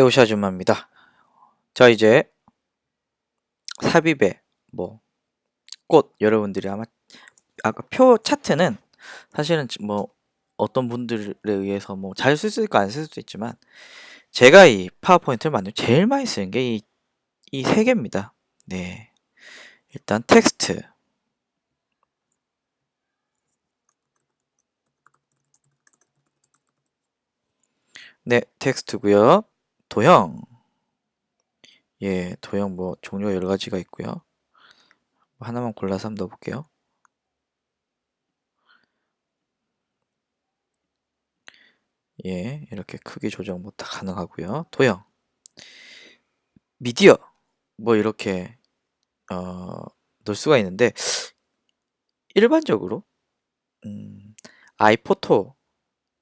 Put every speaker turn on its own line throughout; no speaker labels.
네, 오시 아줌마입니다. 자, 이제 삽입의 뭐 꽃 여러분들이 아마 아까 표 차트는 사실은 뭐 어떤 분들에 의해서 뭐 잘 쓸 수도 있고 안 쓸 수도 있지만 제가 이 파워포인트를 만들 제일 많이 쓰는 게 이 이 세 개입니다. 네. 일단 텍스트 네, 텍스트고요. 도형 예, 도형 뭐 종류가 여러 가지가 있고요. 뭐 하나만 골라서 한번 넣어볼게요. 예, 이렇게 크기 조정 뭐 다 가능하고요. 도형, 미디어 뭐 이렇게 어, 넣을 수가 있는데 일반적으로 음, 아이포토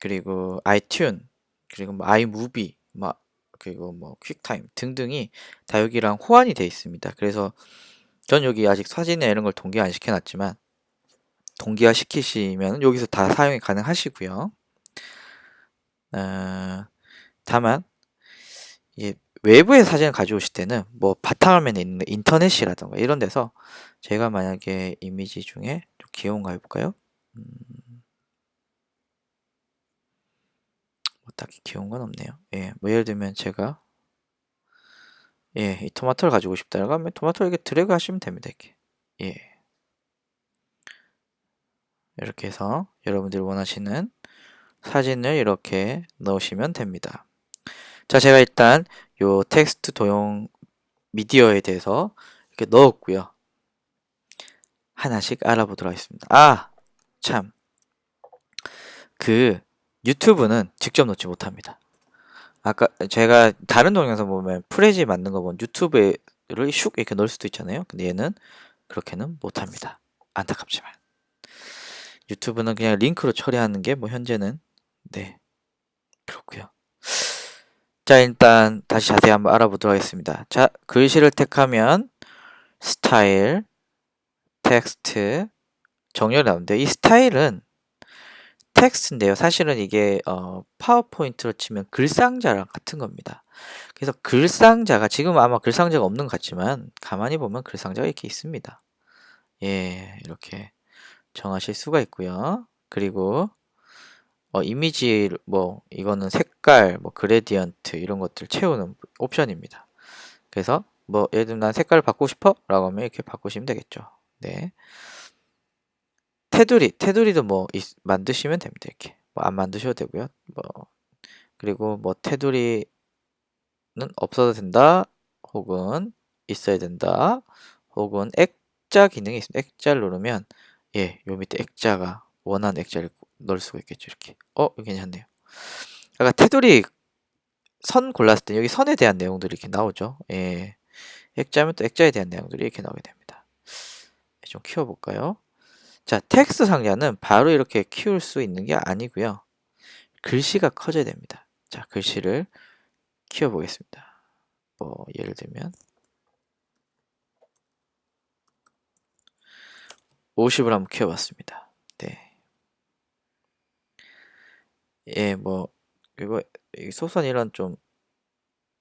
그리고 아이튠 그리고 뭐 아이무비 막 그리고 뭐 퀵타임 등등이 다 여기랑 호환이 되어 있습니다. 그래서 전 여기 아직 사진에 이런 걸 동기화 안 시켜놨지만 동기화 시키시면 여기서 다 사용이 가능하시고요. 어, 다만 이 외부의 사진을 가져오실 때는 뭐 바탕화면에 있는 인터넷이라던가 이런 데서 제가 만약에 이미지 중에 좀 귀여운 거 해볼까요? 음, 뭐 딱히 귀여운 건 없네요. 예, 뭐 예를 들면 제가 예, 이 토마토를 가지고 싶다라고 하면 토마토 이렇게 드래그 하시면 됩니다. 이렇게. 예. 이렇게 해서 여러분들이 원하시는 사진을 이렇게 넣으시면 됩니다. 자, 제가 일단 요 텍스트 도형 미디어에 대해서 이렇게 넣었고요. 하나씩 알아보도록 하겠습니다. 아, 참. 그 유튜브는 직접 넣지 못합니다. 아까 제가 다른 동영상 보면 프레지 만든 거 보면 유튜브를 슉 이렇게 넣을 수도 있잖아요. 근데 얘는 그렇게는 못합니다. 안타깝지만. 유튜브는 그냥 링크로 처리하는 게 뭐 현재는 네 그렇고요. 자 일단 다시 자세히 한번 알아보도록 하겠습니다. 자 글씨를 택하면 스타일, 텍스트, 정렬이 나오는데 이 스타일은 텍스트인데요. 사실은 이게 어, 파워포인트로 치면 글상자랑 같은 겁니다. 그래서 글상자가 지금 아마 글상자가 없는 것 같지만 가만히 보면 글상자가 이렇게 있습니다. 예, 이렇게 정하실 수가 있고요. 그리고 어, 이미지 뭐 이거는 색깔, 뭐 그레디언트 이런 것들 채우는 옵션입니다. 그래서 뭐 예를 들면 난 색깔을 바꾸고 싶어 라고 하면 이렇게 바꾸시면 되겠죠. 네. 테두리, 테두리도 뭐 있- 만드시면 됩니다. 이렇게 뭐 안 만드셔도 되고요. 뭐 그리고 뭐 테두리는 없어도 된다, 혹은 있어야 된다, 혹은 액자 기능이 있습니다. 액자를 누르면 예, 요 밑에 액자가 원하는 액자를 넣을 수가 있겠죠. 이렇게 어, 괜찮네요. 아까 테두리 선 골랐을 때 여기 선에 대한 내용들이 이렇게 나오죠. 예, 액자면 또 액자에 대한 내용들이 이렇게 나오게 됩니다. 좀 키워볼까요? 자, 텍스트 상자는 바로 이렇게 키울 수 있는 게 아니고요. 글씨가 커져야 됩니다. 자, 글씨를 키워보겠습니다. 뭐 예를 들면 50을 한번 키워봤습니다. 네. 예, 뭐 그리고 이 소선 이런 좀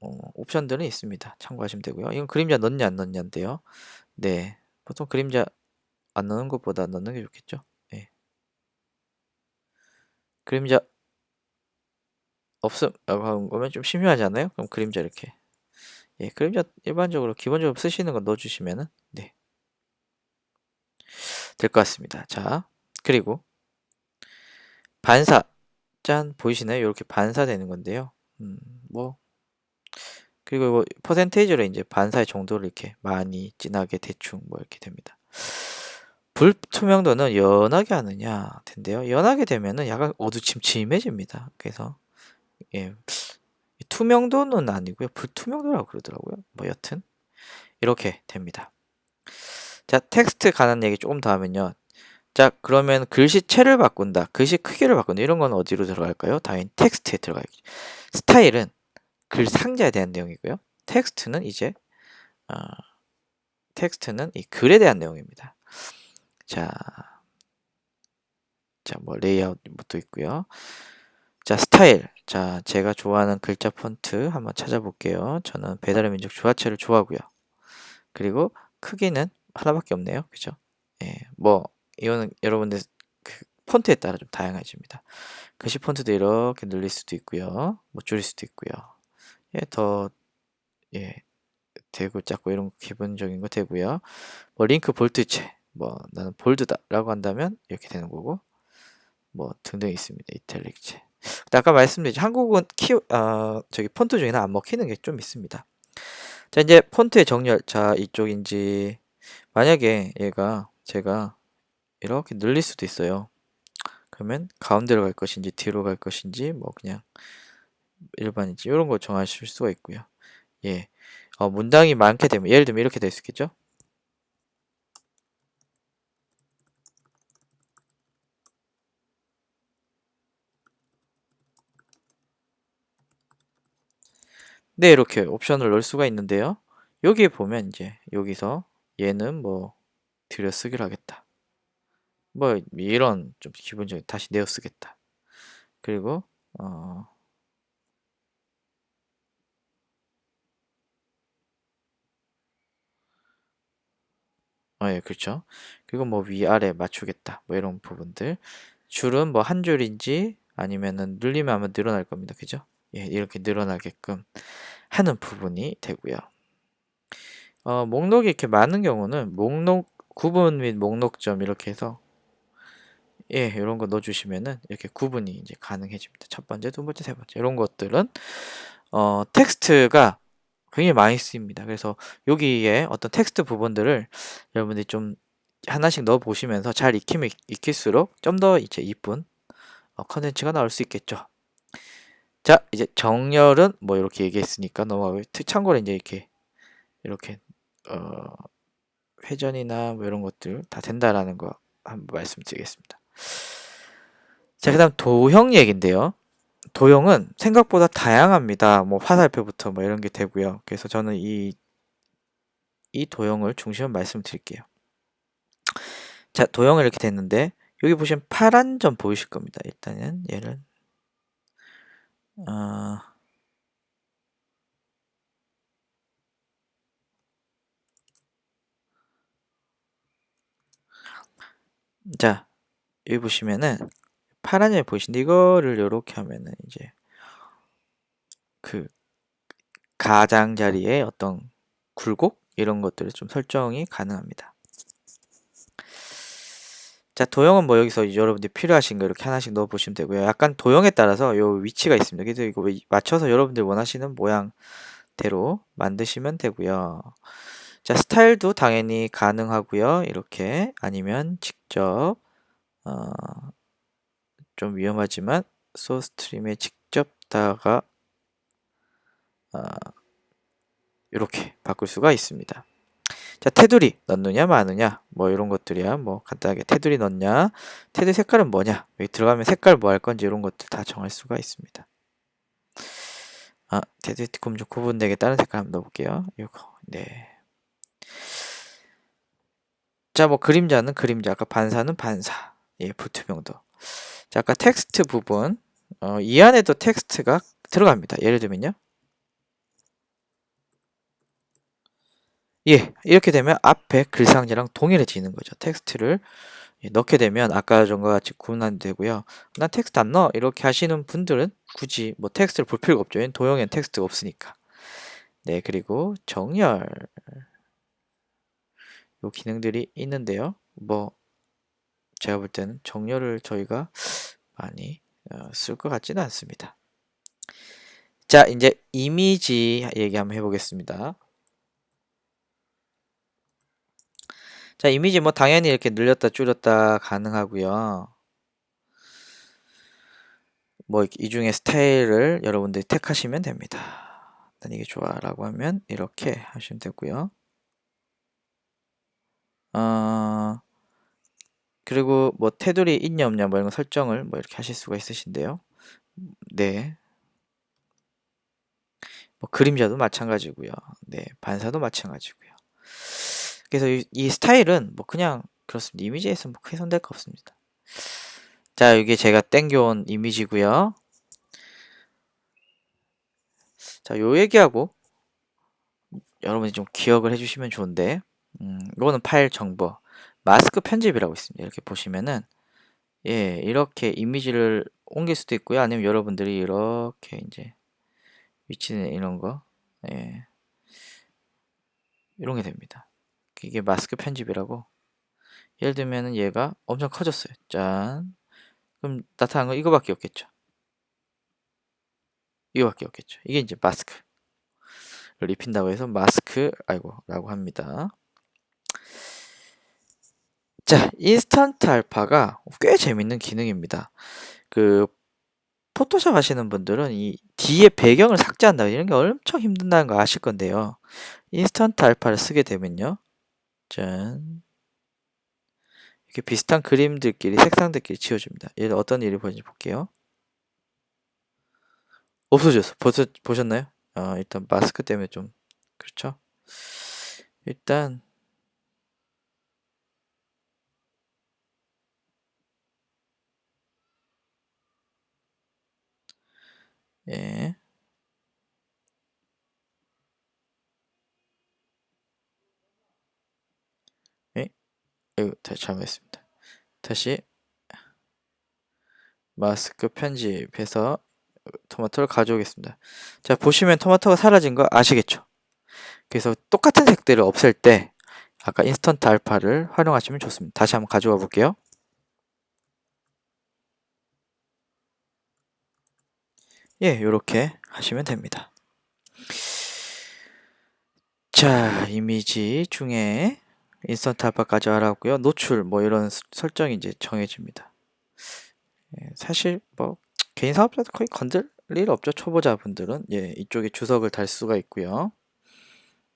어, 옵션들은 있습니다. 참고하시면 되고요. 이건 그림자 넣냐 안 넣냐인데요. 네, 보통 그림자 안 넣는 것보다 넣는 게 좋겠죠. 예. 그림자 없음 라고 하면 좀 심심하지 않나요? 그럼 그림자 이렇게 예, 그림자 일반적으로 기본적으로 쓰시는 거 넣어주시면은 네. 될 것 같습니다. 자, 그리고 반사 짠 보이시나요? 이렇게 반사되는 건데요. 음, 뭐 그리고 뭐 퍼센테이지로 이제 반사의 정도를 이렇게 많이 진하게 대충 뭐 이렇게 됩니다. 불투명도는 연하게 하느냐 텐데요. 연하게 되면은 약간 어두침침해집니다. 그래서 예, 투명도는 아니고요. 불투명도라고 그러더라고요. 뭐 여튼 이렇게 됩니다. 자, 텍스트 관한 얘기 조금 더 하면요. 자, 그러면 글씨체를 바꾼다. 글씨 크기를 바꾼다. 이런 건 어디로 들어갈까요? 당연히 텍스트에 들어가겠죠. 스타일은 글 상자에 대한 내용이고요. 텍스트는 이제 어, 텍스트는 이 글에 대한 내용입니다. 자, 자, 뭐 레이아웃도 있고요. 자, 스타일. 자, 제가 좋아하는 글자 폰트 한번 찾아볼게요. 저는 배달의 민족 주화체를 좋아하고요. 그리고 크기는 하나밖에 없네요. 그죠? 예, 뭐 이거는 여러분들 그 폰트에 따라 좀 다양해집니다. 글씨 폰트도 이렇게 늘릴 수도 있고요. 뭐 줄일 수도 있고요. 예, 더 예, 되고 작고 이런 거 기본적인 거 되고요. 뭐 링크 볼트체. 뭐 나는 볼드다라고 한다면 이렇게 되는 거고. 뭐 등등 있습니다. 이탈릭체. 아까 말씀드린 한국은 키 어, 저기 폰트 중에는 안 먹히는 게 좀 있습니다. 자, 이제 폰트의 정렬. 자, 이쪽인지 만약에 얘가 제가 이렇게 늘릴 수도 있어요. 그러면 가운데로 갈 것인지 뒤로 갈 것인지 뭐 그냥 일반인지 이런 거 정하실 수가 있고요. 예. 어, 문장이 많게 되면 예를 들면 이렇게 될 수 있겠죠? 네, 이렇게 옵션을 넣을 수가 있는데요. 여기에 보면 이제 여기서 얘는 뭐 들여쓰기를 하겠다. 뭐 이런 좀 기본적인 다시 내어 쓰겠다. 그리고 어 어, 예, 그렇죠. 그리고 뭐 위아래 맞추겠다. 뭐 이런 부분들. 줄은 뭐 한 줄인지 아니면은 늘리면 아마 늘어날 겁니다. 그죠? 예, 이렇게 늘어나게끔 하는 부분이 되고요. 어, 목록이 이렇게 많은 경우는 목록 구분 및 목록점 이렇게 해서 예, 이런 거 넣어주시면은 이렇게 구분이 이제 가능해집니다. 첫 번째, 두 번째, 세 번째 이런 것들은 어, 텍스트가 굉장히 많이 쓰입니다. 그래서 여기에 어떤 텍스트 부분들을 여러분들이 좀 하나씩 넣어 보시면서 잘 익히면 익힐수록 좀 더 이제 이쁜 어, 컨텐츠가 나올 수 있겠죠. 자, 이제 정렬은 뭐 이렇게 얘기했으니까 넘어가고 참고로 이제 이렇게 이렇게 어, 회전이나 뭐 이런 것들 다 된다라는 거 한번 말씀드리겠습니다. 자, 그다음 도형 얘기인데요. 도형은 생각보다 다양합니다. 뭐 화살표부터 뭐 이런 게 되고요. 그래서 저는 이, 이 도형을 중심으로 말씀드릴게요. 자, 도형을 이렇게 됐는데 여기 보시면 파란 점 보이실 겁니다. 일단은 얘를 어, 자, 여기 보시면은 파란 점이 보이시는데 이거를 이렇게 하면은 이제 그 가장자리에 어떤 굴곡? 이런 것들을 좀 설정이 가능합니다. 자, 도형은 뭐 여기서 여러분들이 필요하신 거 이렇게 하나씩 넣어 보시면 되고요. 약간 도형에 따라서 요 위치가 있습니다. 그래서 이거 맞춰서 여러분들 원하시는 모양대로 만드시면 되고요. 자, 스타일도 당연히 가능하고요. 이렇게 아니면 직접 어, 좀 위험하지만 소스트림에 직접 다가 어, 이렇게 바꿀 수가 있습니다. 자, 테두리 넣느냐 마느냐 뭐 이런 것들이야. 뭐 간단하게 테두리 넣냐, 테두리 색깔은 뭐냐, 여기 들어가면 색깔 뭐 할 건지 이런 것들 다 정할 수가 있습니다. 아, 테두리 좀 구분되게 다른 색깔 한번 넣어볼게요. 이거, 네. 자, 뭐 그림자는 그림자, 아까 반사는 반사, 예, 불투명도. 자, 아까 텍스트 부분, 어, 이 안에도 텍스트가 들어갑니다. 예를 들면요. 예, 이렇게 되면 앞에 글상자랑 동일해지는 거죠. 텍스트를 예, 넣게 되면 아까 전과 같이 구분이 되고요. 난 텍스트 안 넣어 이렇게 하시는 분들은 굳이 뭐 텍스트를 볼 필요가 없죠. 도형엔 텍스트가 없으니까. 네, 그리고 정렬 요 기능들이 있는데요. 뭐 제가 볼 때는 정렬을 저희가 많이 어, 쓸것 같지는 않습니다. 자, 이제 이미지 얘기 한번 해보겠습니다. 자, 이미지 뭐 당연히 이렇게 늘렸다 줄였다 가능하고요. 뭐 이 중에 스타일을 여러분들이 택하시면 됩니다. 난 이게 좋아라고 하면 이렇게 하시면 되고요. 어, 그리고 뭐 테두리 있냐 없냐 뭐 이런 거 설정을 뭐 이렇게 하실 수가 있으신데요. 네. 뭐 그림자도 마찬가지고요. 네, 반사도 마찬가지고요. 그래서 이, 이 스타일은 뭐 그냥 그렇습니다. 이미지에서 뭐 훼손될 거 없습니다. 자, 이게 제가 땡겨온 이미지고요. 자, 요 얘기하고 여러분이 좀 기억을 해주시면 좋은데, 음, 이거는 파일 정보, 마스크 편집이라고 있습니다. 이렇게 보시면은, 예, 이렇게 이미지를 옮길 수도 있고요. 아니면 여러분들이 이렇게 이제 위치는 이런 거, 예, 이런 게 됩니다. 이게 마스크 편집이라고. 예를 들면은 얘가 엄청 커졌어요. 짠. 그럼 나타난 건 이거밖에 없겠죠. 이거밖에 없겠죠. 이게 이제 마스크 를 입힌다고 해서 마스크, 아이고, 라고 합니다. 자, 인스턴트 알파가 꽤 재밌는 기능입니다. 그, 포토샵 하시는 분들은 이 뒤에 배경을 삭제한다 이런 게 엄청 힘든다는 거 아실 건데요. 인스턴트 알파를 쓰게 되면요. 짠. 이렇게 비슷한 그림들끼리 색상들끼리 지워줍니다. 얘 어떤 일이 보이는지 볼게요. 없어졌어. 보셨, 보셨나요? 어, 일단 마스크 때문에 좀 그렇죠. 일단 예. 예. 이거 다시 잘못했습니다. 다시 마스크 편집해서 토마토를 가져오겠습니다. 자, 보시면 토마토가 사라진 거 아시겠죠? 그래서 똑같은 색들을 없앨 때 아까 인스턴트 알파를 활용하시면 좋습니다. 다시 한번 가져와 볼게요. 예, 이렇게 하시면 됩니다. 자, 이미지 중에 인스턴트 알파까지 알아봤고요. 노출 뭐 이런 스- 설정이 이제 정해집니다. 예, 사실 뭐 개인 사업자도 거의 건들 일 없죠. 초보자분들은 예, 이쪽에 주석을 달 수가 있고요.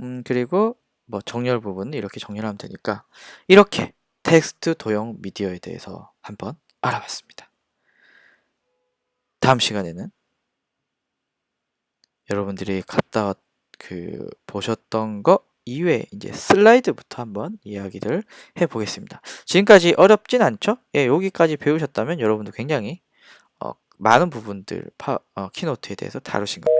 음, 그리고 뭐 정렬 부분은 이렇게 정렬하면 되니까 이렇게 텍스트 도형 미디어에 대해서 한번 알아봤습니다. 다음 시간에는 여러분들이 갔다 그 보셨던 거 이외에 이제 슬라이드부터 한번 이야기를 해보겠습니다. 지금까지 어렵진 않죠? 예, 여기까지 배우셨다면 여러분도 굉장히 어, 많은 부분들 파, 어, 키노트에 대해서 다루신 겁니다.